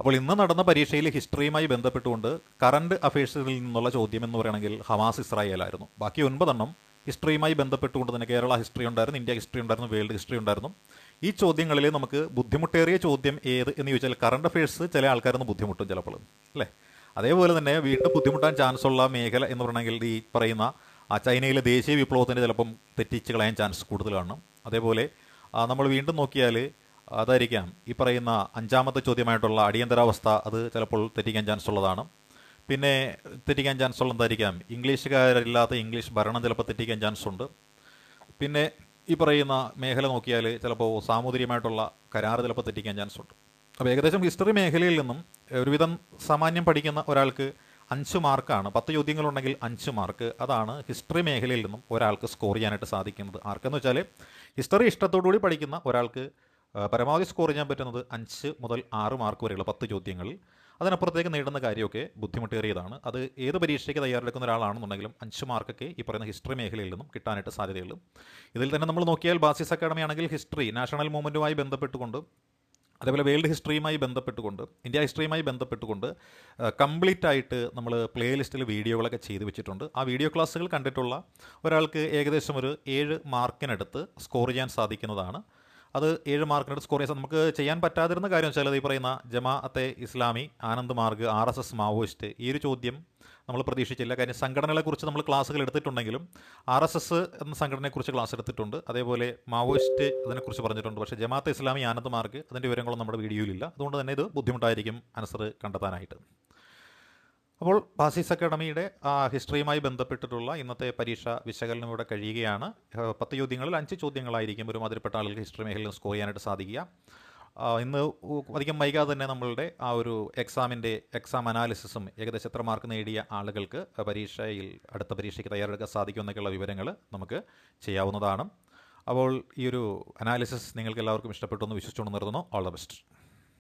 അപ്പോൾ ഇന്ന് നടന്ന പരീക്ഷയിൽ ഹിസ്റ്ററിയുമായി ബന്ധപ്പെട്ടുകൊണ്ട് കറണ്ട് അഫയേഴ്സിൽ നിന്നുള്ള ചോദ്യം എന്ന് പറയുകയാണെങ്കിൽ ഹമാസ് ഇസ്രായേൽ ആയിരുന്നു ബാക്കി ഒൻപതെണ്ണം ഹിസ്റ്ററിയുമായി ബന്ധപ്പെട്ടുകൊണ്ട് തന്നെ കേരള ഹിസ്റ്ററി ഉണ്ടായിരുന്നു ഇന്ത്യ ഹിസ്റ്ററി ഉണ്ടായിരുന്നു വേൾഡ് ഹിസ്റ്ററി ഉണ്ടായിരുന്നു. ഈ ചോദ്യങ്ങളിൽ നമുക്ക് ബുദ്ധിമുട്ടേറിയ ചോദ്യം ഏത് എന്ന് ചോദിച്ചാൽ കറണ്ട് അഫയേഴ്സ് ചില ആൾക്കാരൊന്ന് ബുദ്ധിമുട്ടും ചിലപ്പോൾ. അല്ലേ? അതേപോലെ തന്നെ വീണ്ടും ബുദ്ധിമുട്ടാൻ ചാൻസ് ഉള്ള മേഖല എന്ന് പറയണമെങ്കിൽ ഈ പറയുന്ന ആ ചൈനയിലെ ദേശീയ വിപ്ലവത്തിന് ചിലപ്പം തെറ്റിച്ച് കളയാൻ ചാൻസ് കൂടുതലാണ്. അതേപോലെ നമ്മൾ വീണ്ടും നോക്കിയാൽ അതായിരിക്കാം. ഈ പറയുന്ന അഞ്ചാമത്തെ ചോദ്യമായിട്ടുള്ള അടിയന്തരാവസ്ഥ അത് ചിലപ്പോൾ തെറ്റിക്കാൻ ചാൻസ് ഉള്ളതാണ്. പിന്നെ തെറ്റിക്കാൻ ചാൻസ് ഉള്ള എന്തായിരിക്കാം? ഇംഗ്ലീഷുകാരില്ലാത്ത ഇംഗ്ലീഷ് ഭരണം ചിലപ്പോൾ തെറ്റിക്കാൻ ചാൻസ് ഉണ്ട്. പിന്നെ ഈ പറയുന്ന മേഖല നോക്കിയാൽ ചിലപ്പോൾ സാമൂതിരിയുമായിട്ടുള്ള കരാർ ചിലപ്പോൾ തെറ്റിക്കാൻ ചാൻസ് ഉണ്ട്. അപ്പോൾ ഏകദേശം ഹിസ്റ്ററി മേഖലയിൽ നിന്നും ഒരുവിധം സാമാന്യം പഠിക്കുന്ന ഒരാൾക്ക് അഞ്ച് മാർക്കാണ്. പത്ത് ചോദ്യങ്ങളുണ്ടെങ്കിൽ അഞ്ച് മാർക്ക്. അതാണ് ഹിസ്റ്ററി മേഖലയിൽ നിന്നും ഒരാൾക്ക് സ്കോർ ചെയ്യാനായിട്ട് സാധിക്കുന്നത്. ആർക്കെന്ന് വെച്ചാൽ ഹിസ്റ്ററി ഇഷ്ടത്തോടുകൂടി പഠിക്കുന്ന ഒരാൾക്ക് പരമാവധി സ്കോർ ചെയ്യാൻ പറ്റുന്നത് അഞ്ച് മുതൽ ആറ് മാർക്ക് വരെയുള്ള പത്ത് ചോദ്യങ്ങൾ. അതിനപ്പുറത്തേക്ക് നേടുന്ന കാര്യമൊക്കെ ബുദ്ധിമുട്ടേറിയതാണ്. അത് ഏത് പരീക്ഷയ്ക്ക് തയ്യാറെടുക്കുന്ന ഒരാളാണെന്നുണ്ടെങ്കിലും അഞ്ച് മാർക്കൊക്കെ ഈ പറയുന്ന ഹിസ്റ്ററി മേഖലയിൽ നിന്നും കിട്ടാനായിട്ട് സാധ്യതയുള്ളൂ. ഇതിൽ തന്നെ നമ്മൾ നോക്കിയാൽ ബാസിസ് അക്കാഡമി ആണെങ്കിൽ ഹിസ്റ്ററി നാഷണൽ മൂവ്മെന്റുമായി ബന്ധപ്പെട്ടുകൊണ്ട് അതേപോലെ വേൾഡ് ഹിസ്റ്ററിയുമായി ബന്ധപ്പെട്ടുകൊണ്ട് ഇന്ത്യ ഹിസ്റ്ററിയുമായി ബന്ധപ്പെട്ടുകൊണ്ട് കംപ്ലീറ്റ് ആയിട്ട് നമ്മൾ പ്ലേ ലിസ്റ്റിൽ വീഡിയോകളൊക്കെ ചെയ്തു വെച്ചിട്ടുണ്ട്. ആ വീഡിയോ ക്ലാസ്സുകൾ കണ്ടിട്ടുള്ള ഒരാൾക്ക് ഏകദേശം ഒരു ഏഴ് മാർക്കിനടുത്ത് സ്കോർ ചെയ്യാൻ സാധിക്കുന്നതാണ്. അത് ഏഴ് മാർക്കിനടുത്ത് സ്കോർ ചെയ്യാൻ നമുക്ക് ചെയ്യാൻ പറ്റാതിരുന്ന കാര്യം വെച്ചാൽ ഈ പറയുന്ന Jamaat-e Islami Anand Marg R S S Maoist ഈ ഒരു ചോദ്യം നമ്മൾ പ്രതീക്ഷിച്ചില്ല. കാര്യം സംഘടനകളെക്കുറിച്ച് നമ്മൾ ക്ലാസ്സുകൾ എടുത്തിട്ടുണ്ടെങ്കിലും ആർ എസ് എസ് എന്ന സംഘടനയെക്കുറിച്ച് ക്ലാസ് എടുത്തിട്ടുണ്ട്. അതേപോലെ മാവോയിസ്റ്റ് അതിനെക്കുറിച്ച് പറഞ്ഞിട്ടുണ്ട്. പക്ഷേ ജമാഅത്തെ ഇസ്ലാമി ആനന്ദ് മാർഗ് അതിന്റെ വിവരങ്ങളൊന്നും നമ്മുടെ വീഡിയോയിലില്ല അതുകൊണ്ട് തന്നെ ഇത് ബുദ്ധിമുട്ടായിരിക്കും അനസർ കണ്ടെത്താനായിട്ട്. അപ്പോൾ ബാസിസ് അക്കാഡമിയുടെ ഹിസ്റ്ററിയുമായി ബന്ധപ്പെട്ടിട്ടുള്ള ഇന്നത്തെ പരീക്ഷ വിശകലനം ഇവിടെ കഴിയുകയാണ്. പത്ത് ചോദ്യങ്ങളിൽ അഞ്ച് ചോദ്യങ്ങളായിരിക്കും ഒരു മാതിരിപ്പെട്ട ആളുകൾക്ക് ഹിസ്റ്ററി മേഖലയിൽ സ്കോർ ചെയ്യാനായിട്ട് സാധിക്കുക. ഇന്ന് അധികം വൈകാതെ തന്നെ നമ്മളുടെ ആ ഒരു എക്സാമിന്റെ എക്സാം അനാലിസിസും ഏകദേശം എത്ര മാർക്ക് നേടിയ ആളുകൾക്ക് പരീക്ഷയിൽ അടുത്ത പരീക്ഷയ്ക്ക് തയ്യാറെടുക്കാൻ സാധിക്കുമെന്നൊക്കെയുള്ള വിവരങ്ങൾ നമുക്ക് ചെയ്യാവുന്നതാണ്. അപ്പോൾ ഈ ഒരു അനാലിസിസ് നിങ്ങൾക്ക് എല്ലാവർക്കും ഇഷ്ടപ്പെട്ടു എന്ന് വിശ്വസിച്ചുകൊണ്ട് നിർത്തുന്നു. All the best